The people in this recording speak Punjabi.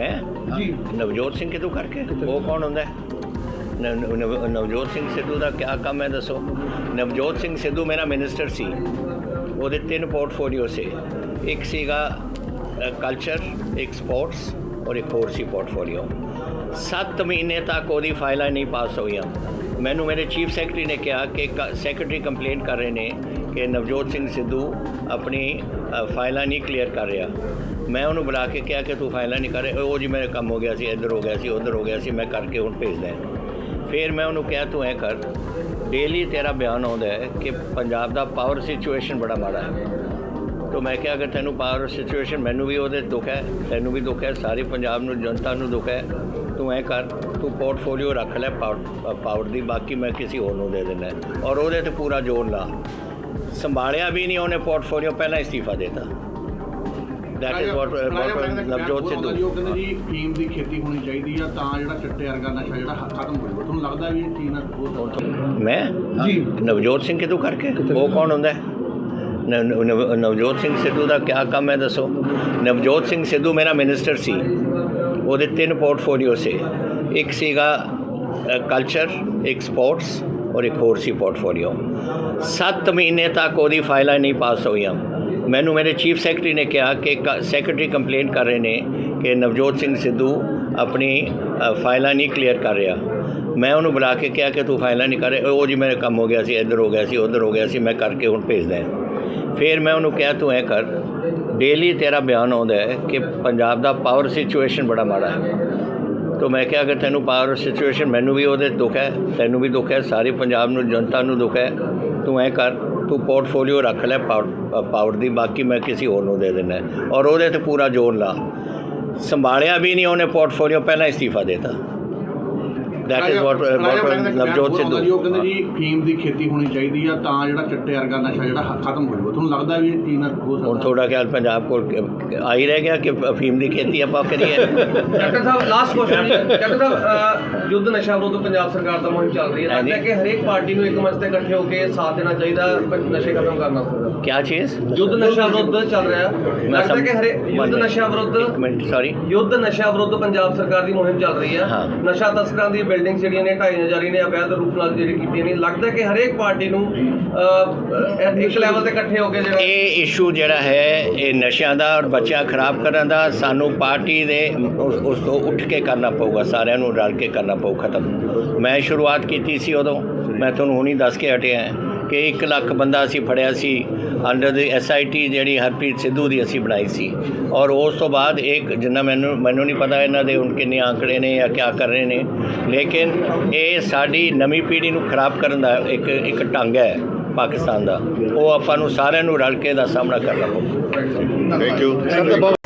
ਮੈਂ? ਜੀ। ਨਵਜੋਤ ਸਿੰਘ ਕਿਦੋਂ ਕਰਕੇ? ਉਹ ਕੌਣ ਹੁੰਦਾ? ਹੈ ਨਵਜੋਤ ਸਿੰਘ ਸਿੱਧੂ ਦਾ ਕੀ ਕੰਮ ਹੈ ਦੱਸੋ? ਨਵਜੋਤ ਸਿੰਘ ਸਿੱਧੂ ਮੇਰਾ ਮਿਨਿਸਟਰ ਸੀ। ਉਹਦੇ ਤਿੰਨ ਪੋਰਟਫੋਲੀਓ ਸੀ। ਇੱਕ ਸੀਗਾ ਕਲਚਰ ਇੱਕ ਸਪੋਰਟਸ ਔਰ ਇੱਕ ਹੋਰ ਸੀ ਪੋਰਟਫੋਲੀਓ 7 ਮਹੀਨੇ ਤੱਕ ਉਹਦੀ ਫਾਈਲਾਂ ਨਹੀਂ ਪਾਸ ਹੋਈਆਂ। ਮੈਨੂੰ ਮੇਰੇ ਚੀਫ ਸੈਕਟਰੀ ਨੇ ਕਿਹਾ ਕਿ ਸੈਕਟਰੀ ਕੰਪਲੇਂਟ ਕਰ ਰਹੇ ਨੇ ਕਿ ਨਵਜੋਤ ਸਿੰਘ ਸਿੱਧੂ ਆਪਣੀ ਫਾਈਲਾਂ ਨਹੀਂ ਕਲੀਅਰ ਕਰ ਰਿਹਾ। ਮੈਂ ਉਹਨੂੰ ਬੁਲਾ ਕੇ ਕਿਹਾ ਕਿ ਤੂੰ ਫਾਈਲਾਂ ਨਹੀਂ ਕਰ ਉਹ ਜੀ ਮੇਰੇ ਕੰਮ ਹੋ ਗਿਆ ਸੀ, ਇੱਧਰ ਹੋ ਗਿਆ ਸੀ, ਉੱਧਰ ਹੋ ਗਿਆ ਸੀ, ਮੈਂ ਕਰਕੇ ਹੁਣ ਭੇਜਦਾ ਹਾਂ। ਫਿਰ ਮੈਂ ਉਹਨੂੰ ਕਿਹਾ, ਤੂੰ ਐ ਕਰ ਡੇਲੀ ਤੇਰਾ ਬਿਆਨ ਆਉਂਦਾ ਹੈ ਕਿ ਪੰਜਾਬ ਦਾ ਪਾਵਰ ਸਿਚੁਏਸ਼ਨ ਬੜਾ ਮਾੜਾ ਹੈ। ਤੋ ਮੈਂ ਕਿਹਾ, ਅਗਰ ਤੈਨੂੰ ਪਾਵਰ ਸਿਚੁਏਸ਼ਨ ਮੈਨੂੰ ਵੀ ਉਹਦੇ ਦੁੱਖ ਹੈ, ਤੈਨੂੰ ਵੀ ਦੁੱਖ ਹੈ, ਸਾਰੇ ਪੰਜਾਬ ਨੂੰ, ਜਨਤਾ ਨੂੰ ਦੁੱਖ ਹੈ, ਤੂੰ ਐ ਕਰ, ਤੂੰ ਪੋਰਟਫੋਲੀਓ ਰੱਖ ਲੈ ਪਾਵਰ ਦੀ, ਬਾਕੀ ਮੈਂ ਕਿਸੇ ਹੋਰ ਨੂੰ ਦੇ ਦੇਣਾ ਔਰ ਉਹਦੇ ਤੇ ਪੂਰਾ ਜ਼ੋਰ ਲਾ। ਸੰਭਾਲਿਆ ਵੀ ਨਹੀਂ ਉਹਨੇ ਪੋਰਟਫੋਲੀਓ ਪਹਿਲਾਂ ਇਸਤੀਫਾ ਦੇਤਾ। That is what Navjot Sidhu ਉਹ ਕਹਿੰਦੇ ਜੀ ਫੀਮ ਦੀ ਖੇਤੀ ਹੋਣੀ ਚਾਹੀਦੀ ਆ ਤਾਂ ਜਿਹੜਾ ਚਿੱਟੇ ਵਰਗਾ ਨਸ਼ਾ ਜਿਹੜਾ ਖਤਮ ਹੋ ਜਾਊਗਾ। ਤੁਹਾਨੂੰ ਲੱਗਦਾ ਵੀ ਇਹ ਚੀਜ਼ ਨਾਲ ਸਕਦਾ ਮੈਂ? ਜੀ। ਨਵਜੋਤ ਸਿੰਘ ਕਿਦੋਂ ਕਰਕੇ? ਉਹ ਕੌਣ ਹੁੰਦਾ? ਹੈ ਨਵਜੋਤ ਸਿੰਘ ਸਿੱਧੂ ਦਾ ਕੀ ਕੰਮ ਹੈ ਦੱਸੋ? ਨਵਜੋਤ ਸਿੰਘ ਸਿੱਧੂ ਮੇਰਾ ਮਿਨਿਸਟਰ ਸੀ। ਉਹਦੇ ਤਿੰਨ ਪੋਰਟਫੋਲੀਓ ਸੀ। ਇੱਕ ਸੀਗਾ ਕਲਚਰ ਇੱਕ ਸਪੋਰਟਸ ਔਰ ਇੱਕ ਹੋਰ ਸੀ ਪੋਰਟਫੋਲੀਓ 7 ਮਹੀਨੇ ਤੱਕ ਉਹਦੀ ਫਾਈਲਾਂ ਨਹੀਂ ਪਾਸ ਹੋਈਆਂ। ਮੈਨੂੰ ਮੇਰੇ ਚੀਫ ਸੈਕਟਰੀ ਨੇ ਕਿਹਾ ਕਿ ਸੈਕਟਰੀ ਕੰਪਲੇਂਟ ਕਰ ਰਹੇ ਨੇ ਕਿ ਨਵਜੋਤ ਸਿੰਘ ਸਿੱਧੂ ਆਪਣੀ ਫਾਈਲਾਂ ਨਹੀਂ ਕਲੀਅਰ ਕਰ ਰਿਹਾ। ਮੈਂ ਉਹਨੂੰ ਬੁਲਾ ਕੇ ਕਿਹਾ ਕਿ ਤੂੰ ਫਾਈਲਾਂ ਨਹੀਂ ਕਰ ਰਿਹਾ। ਉਹ ਜੀ ਮੇਰੇ ਕੰਮ ਹੋ ਗਿਆ ਸੀ, ਇੱਧਰ ਹੋ ਗਿਆ ਸੀ, ਉੱਧਰ ਹੋ ਗਿਆ ਸੀ, ਮੈਂ ਕਰਕੇ ਹੁਣ ਭੇਜਦਾ ਫਿਰ ਮੈਂ ਉਹਨੂੰ ਕਿਹਾ, ਤੂੰ ਐ ਕਰ ਡੇਲੀ ਤੇਰਾ ਬਿਆਨ ਆਉਂਦਾ ਹੈ ਕਿ ਪੰਜਾਬ ਦਾ ਪਾਵਰ ਸਿਚੁਏਸ਼ਨ ਬੜਾ ਮਾੜਾ ਹੈ। ਤੋ ਮੈਂ ਕਿਹਾ, ਅਗਰ ਤੈਨੂੰ ਪਾਵਰ ਸਿਚੁਏਸ਼ਨ ਮੈਨੂੰ ਵੀ ਉਹਦੇ ਦੁੱਖ ਹੈ, ਤੈਨੂੰ ਵੀ ਦੁੱਖ ਹੈ, ਸਾਰੇ ਪੰਜਾਬ ਨੂੰ, ਜਨਤਾ ਨੂੰ ਦੁੱਖ ਹੈ, ਤੂੰ ਐ ਕਰ ਤੂੰ ਪੋਰਟਫੋਲੀਓ ਰੱਖ ਲੈ ਪਾਵਰ ਦੀ, ਬਾਕੀ ਮੈਂ ਕਿਸੇ ਹੋਰ ਨੂੰ ਦੇ ਦੇਣਾ ਔਰ ਉਹਦੇ ਤੇ ਪੂਰਾ ਜ਼ੋਰ ਲਾ। ਸੰਭਾਲਿਆ ਵੀ ਨਹੀਂ ਉਹਨੇ ਪੋਰਟਫੋਲੀਓ, ਪਹਿਲਾਂ ਇਸਤੀਫਾ ਦੇਤਾ। That is what Navjot Sidhu ਉਹ ਕਹਿੰਦੇ ਜੀ ਫੀਮ ਦੀ ਖੇਤੀ ਹੋਣੀ ਚਾਹੀਦੀ ਆ ਤਾਂ ਜਿਹੜਾ ਚਿੱਟੇ ਵਰਗਾ ਨਸ਼ਾ ਜਿਹੜਾ ਖਤਮ ਹੋ ਜਾਊਗਾ। ਤੁਹਾਨੂੰ ਲੱਗਦਾ ਵੀ ਇਹ ਚੀਜ਼ ਨਾਲ ਹੋ ਹੁਣ ਸਕਦਾ ਥੋੜਾ ਖਿਆਲ ਪੰਜਾਬ ਕੋਲ ਆ ਹੀ ਰਹਿ ਗਿਆ ਕਿ ਅਫੀਮ ਦੀ ਖੇਤੀ ਆਪਾਂ ਕਰੀਏ? ਡਾਕਟਰ ਸਾਹਿਬ ਲਾਸਟ ਕੁਐਸਚਨ ਜੀ। ਡਾਕਟਰ ਸਾਹਿਬ ਅਹ, ਯੁੱਧ ਨਸ਼ਾ ਵਿਰੁੱਧ ਪੰਜਾਬ ਸਰਕਾਰ ਦਾ ਮੁਹਿੰਮ ਚੱਲ ਰਹੀ ਹੈ। ਲੱਗਦਾ ਹੈ ਕਿ ਹਰੇਕ ਪਾਰਟੀ ਨੂੰ ਇੱਕ ਮੰਚ ਤੇ ਇਕੱਠੇ ਹੋ ਕੇ ਸਾਥ ਦੇਣਾ ਚਾਹੀਦਾ ਪ- ਨਸ਼ੇ ਖਤਮ ਕਰਨਾ ਚਾਹੀਦਾ ਕੀ ਚੀਜ਼? ਯੁੱਧ ਨਸ਼ਾ ਵਿਰੁੱਧ ਚੱਲ ਰਿਹਾ। ਹੈ। ਲੱਗਦਾ ਕਿ ਹਰੇ ਯੁੱਧ ਨਸ਼ਾ ਇੱਕ ਵਿਰੁੱਧ ਮਿੰਟ ਸੌਰੀ ਯੁੱਧ ਨਸ਼ਾ ਵਿਰੁੱਧ ਪੰਜਾਬ ਸਰਕਾਰ ਦੀ ਮੁਹਿੰਮ ਚੱਲ ਰਹੀ ਹੈ। ਹਾਂ। ਨਸ਼ਾ ਤਸਕਰਾਂ ਦੀ ਬਿਲਡਿੰਗ ਜਿਹੜੀਆਂ ਨੇ, ਢਾਈ ਜਾਰੀ ਨੇ, ਅਵੈਧ ਰੂਪ ਨਾਲ ਜਿਹੜੀ ਕੀਤੀਆਂ ਨੇ। ਲੱਗਦਾ ਕਿ ਹਰੇਕ ਪਾਰਟੀ ਨੂੰ ਇੱਕ ਲੈਵਲ ਤੇ ਇਕੱਠੇ ਹੋ ਕੇ ਜਿਹੜਾ ਇਹ ਇਸ਼ੂ ਜਿਹੜਾ ਹੈ, ਇਹ ਨਸ਼ਿਆਂ ਦਾ ਔਰ ਬੱਚਿਆਂ ਖਰਾਬ ਕਰਨ ਦਾ ਸਾਨੂੰ ਪਾਰਟੀ ਦੇ ਉਸ ਤੋਂ ਉੱਠ ਕੇ ਕਰਨਾ ਪਊਗਾ, ਸਾਰਿਆਂ ਨੂੰ ਰਲ ਕੇ ਕਰਨਾ ਪਊ ਖਤਮ। ਮੈਂ ਸ਼ੁਰੂਆਤ ਕੀਤੀ ਸੀ ਉਦੋਂ। ਮੈਂ ਤੁਹਾਨੂੰ ਹੁਣੀ ਦੱਸ ਕੇ ਹਟਿਆ ਕਿ 1 ਲੱਖ ਬੰਦਾ ਅਸੀਂ ਫੜਿਆ ਸੀ ਅੰਡਰ ਦੀ ਐਸਆਈਟੀ ਜਿਹੜੀ ਹਰਪ੍ਰੀਤ ਸਿੱਧੂ ਦੀ ਅਸੀਂ ਬਣਾਈ ਸੀ। ਔਰ ਉਸ ਤੋਂ ਬਾਅਦ ਇੱਕ ਜਿੰਨਾ ਮੈਨੂੰ ਮੈਨੂੰ ਨਹੀਂ ਪਤਾ ਇਹਨਾਂ ਦੇ ਹੁਣ ਕਿੰਨੇ ਆંકੜੇ ਨੇ ਜਾਂ ਕੀ ਕਰ ਰਹੇ ਨੇ ਲੇਕਿਨ ਇਹ ਸਾਡੀ ਨਵੀਂ ਪੀੜ੍ਹੀ ਨੂੰ ਖਰਾਬ ਕਰਨ ਦਾ ਇੱਕ ਇੱਕ ਢੰਗ ਹੈ ਪਾਕਿਸਤਾਨ ਦਾ। ਉਹ ਆਪਾਂ ਨੂੰ ਸਾਰਿਆਂ ਨੂੰ ਰਲ ਕੇ ਦਾ ਸਾਹਮਣਾ ਕਰਨਾ ਪਊਗਾ ਥੈਂਕ ਯੂ